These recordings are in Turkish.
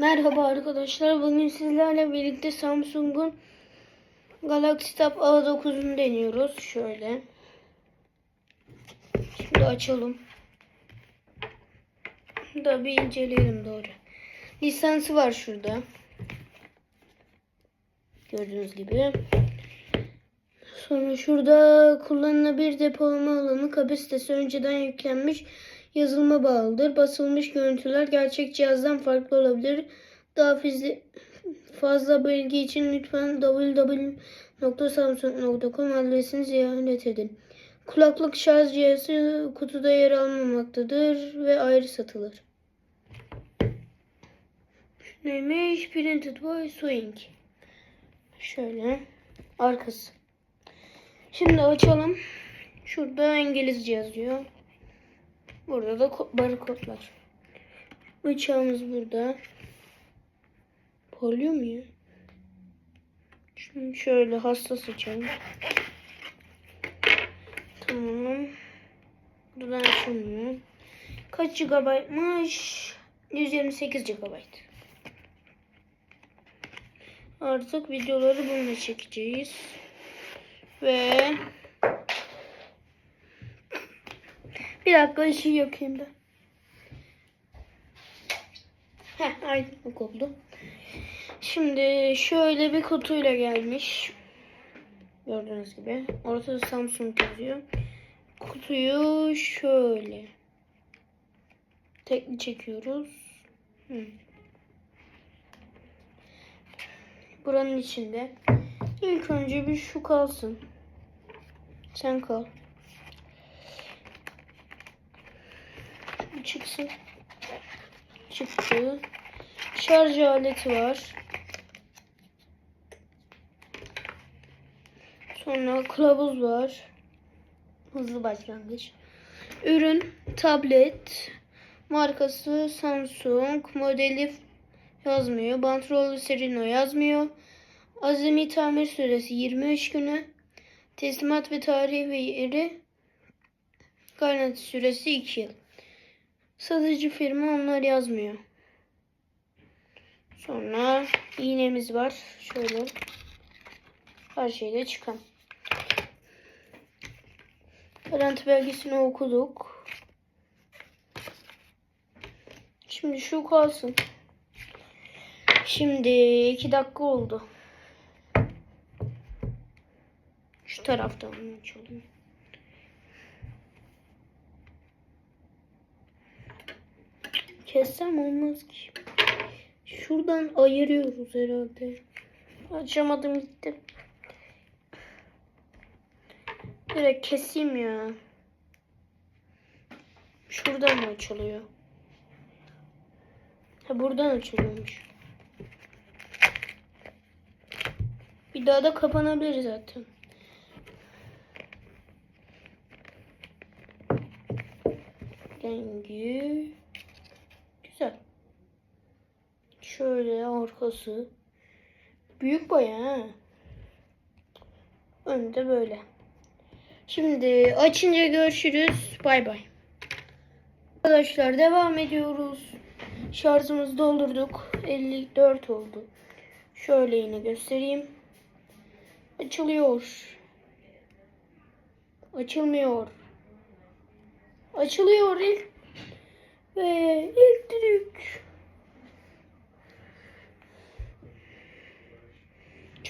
Merhaba arkadaşlar. Bugün sizlerle birlikte Samsung'un Galaxy Tab A9'unu deniyoruz. Şöyle. Şimdi açalım. Da bir inceleyelim doğru. Lisansı var şurada. Gördüğünüz gibi. Sonra şurada kullanılabilir depolama alanı kapasitesi önceden yüklenmiş yazılıma bağlıdır. Basılmış görüntüler gerçek cihazdan farklı olabilir. Daha fazla, bilgi için lütfen www.samsung.com adresini ziyaret edin. Kulaklık şarj cihazı kutuda yer almamaktadır ve ayrı satılır. Neymiş? Printed by Swing. Şöyle. Arkası. Şimdi açalım. Şurada İngilizce yazıyor. Burada da ko- barkodlar. Bıçağımız burada. Parlıyor mu ya? Şimdi şöyle hassas açalım. Tamam. Buradan açılmıyor. Kaç GB'mış? 128 GB. Artık videoları bununla çekeceğiz. Ve bir dakika ışığı yakayım ben. Heh aydınlık oldu. Şimdi şöyle bir kutuyla gelmiş. Gördüğünüz gibi. Ortada Samsung yazıyor. Kutuyu şöyle. Tekli çekiyoruz. Hı. Buranın içinde. İlk önce bir şu kalsın. Sen kal. Çıksın. Çıktı. Şarj aleti var. Sonra kılavuz var. Hızlı başlangıç. Ürün tablet. Markası Samsung. Modeli yazmıyor. Bantrolü Serino yazmıyor. Azami tamir süresi 23 günü. Teslimat ve tarihi ve yeri garanti süresi 2 yıl. Satıcı firma onlar yazmıyor. Sonra iğnemiz var. Şöyle. Her şeyde çıkan. Garanti belgesini okuduk. Şimdi şu kalsın. Şimdi iki dakika oldu. Şu taraftan açalım. Kessem olmaz ki. Şuradan ayırıyoruz herhalde. Açamadım gitti. Direkt keseyim ya. Şuradan mı açılıyor? Ha buradan açılıyormuş. Bir daha da kapanabilir zaten. Rengi güzel. Şöyle arkası. Büyük bayağı ha. Önde böyle. Şimdi açınca görüşürüz. Bay bay. Arkadaşlar devam ediyoruz. Şarjımızı doldurduk. 54 oldu. Şöyle yine göstereyim. Açılıyor. Açılmıyor. Açılıyor ilk ve elektrik.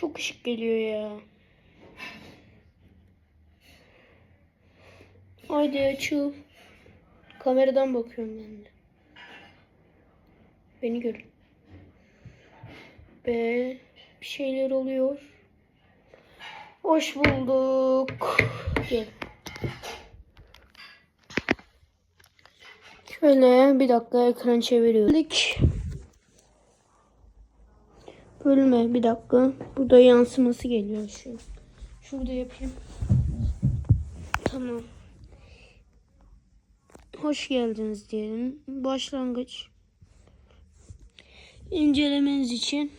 Çok ışık geliyor ya. Haydi açıl. Kameradan bakıyorum ben de. Beni görün. Ve bir şeyler oluyor. Hoş bulduk. Gel. Şöyle bir dakika ekran çeviriyorum. Bölme bir dakika. Burada yansıması geliyor şu. Şurada yapayım. Tamam. Hoş geldiniz diyelim. Başlangıç. İncelemeniz için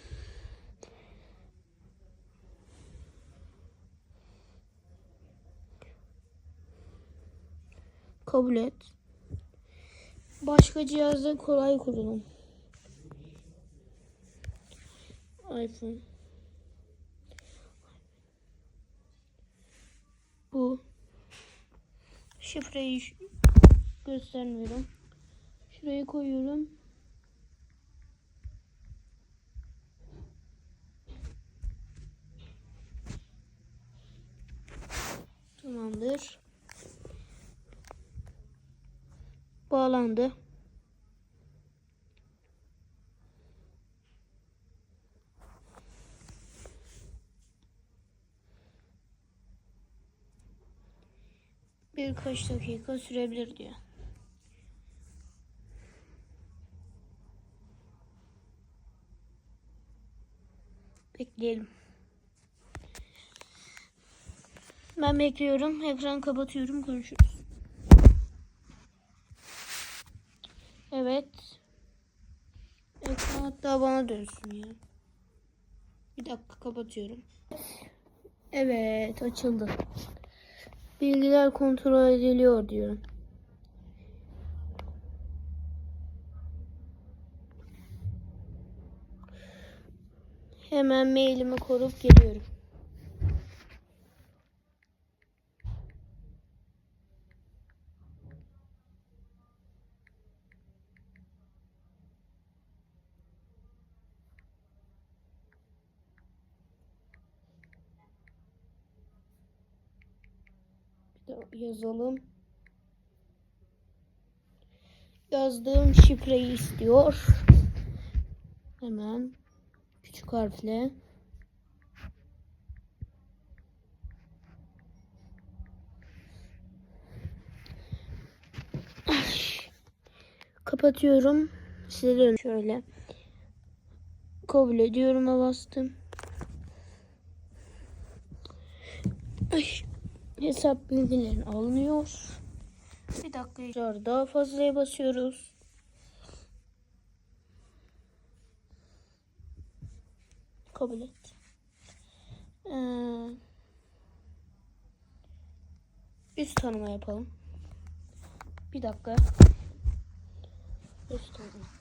kabul et. Başka cihazda kolay kurulum. iPhone. Bu. Şifreyi göstermiyorum. Şuraya koyuyorum. Tamamdır. Bağlandı. Birkaç dakika sürebilir diyor. Bekleyelim. Ben bekliyorum. Ekran kapatıyorum. Konuşuruz. Evet. Ekran hatta bana dönsün ya. Bir dakika kapatıyorum. Evet açıldı. Bilgiler kontrol ediliyor diyor. Hemen mailimi korup geliyorum. Yazalım. Yazdığım şifreyi istiyor. Hemen küçük harfle. Kapatıyorum. Size dön şöyle. Kabul ediyorum'a bastım. Ay. Hesap bilgilerin alınıyor. Bir dakika daha fazlaya basıyoruz. Kabul et. Ee, üst tanıma yapalım. Bir dakika. Üst tanıma.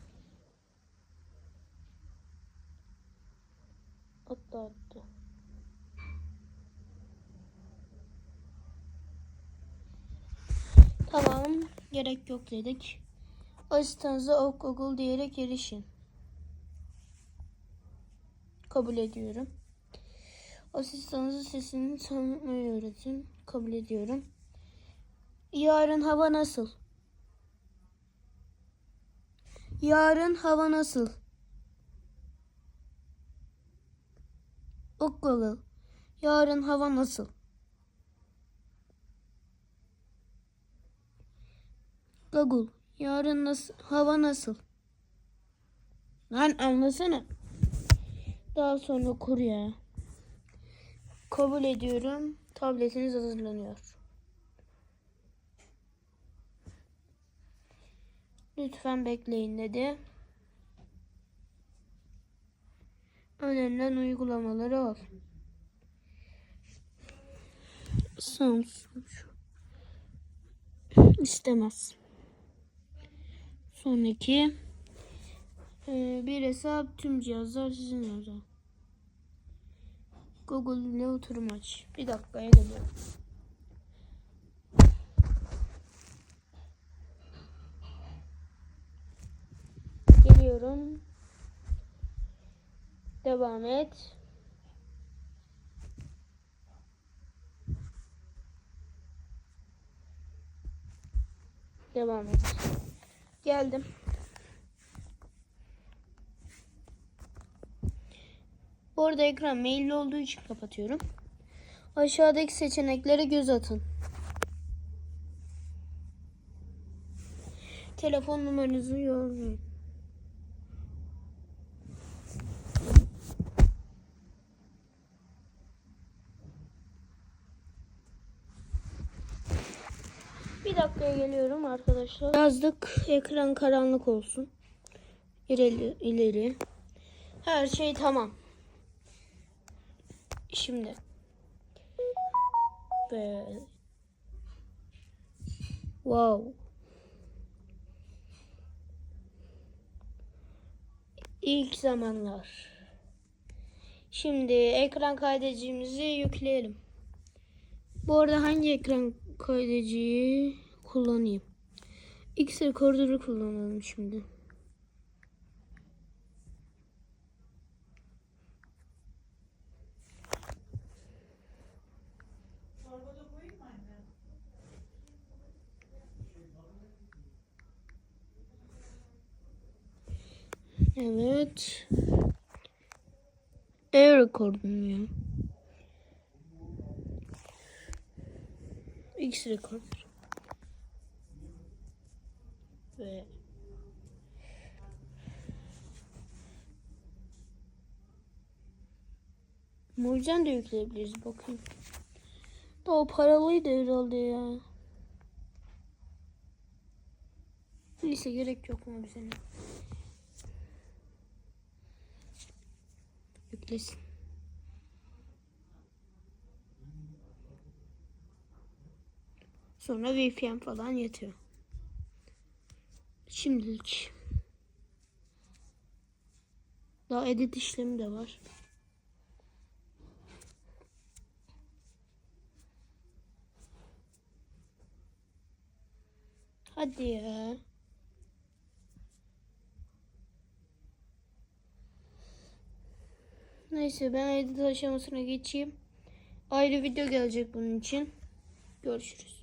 Gerek yok dedik. Asistanınıza ok Google diyerek erişin. Kabul ediyorum. Asistanınızın sesini tanımayı öğretin. Kabul ediyorum. Yarın hava nasıl? Yarın hava nasıl? Ok Google. Yarın hava nasıl? Google. Yarın nasıl, hava nasıl? Lan anlasana. Daha sonra kur ya. Kabul ediyorum. Tabletiniz hazırlanıyor. Lütfen bekleyin dedi. Önerilen uygulamaları al. Samsung. İstemez. Sonraki ee, bir hesap tüm cihazlar sizin özel. Google ile oturum aç. Bir dakikaya geliyorum. Geliyorum. Devam et. Devam et. Geldim. Bu arada ekran mailli olduğu için kapatıyorum. Aşağıdaki seçeneklere göz atın. Telefon numaranızı yormayın. Dakikaya geliyorum arkadaşlar. Yazdık. Ekran karanlık olsun. İleri, ileri. Her şey tamam. Şimdi. Ve Wow. İlk zamanlar. Şimdi ekran kaydedicimizi yükleyelim. Bu arada hangi ekran kaydediciyi kullanayım? X recorder'ı kullanalım şimdi. Evet. E record'um ya. X recorder. Ve Mucizen de yükleyebiliriz bakayım. Da o paralıydı herhalde ya. Neyse gerek yok mu bize? Yüklesin. Sonra VPN falan yatıyor. Şimdilik. Daha edit işlemi de var. Hadi ya. Neyse ben edit aşamasına geçeyim. Ayrı video gelecek bunun için. Görüşürüz.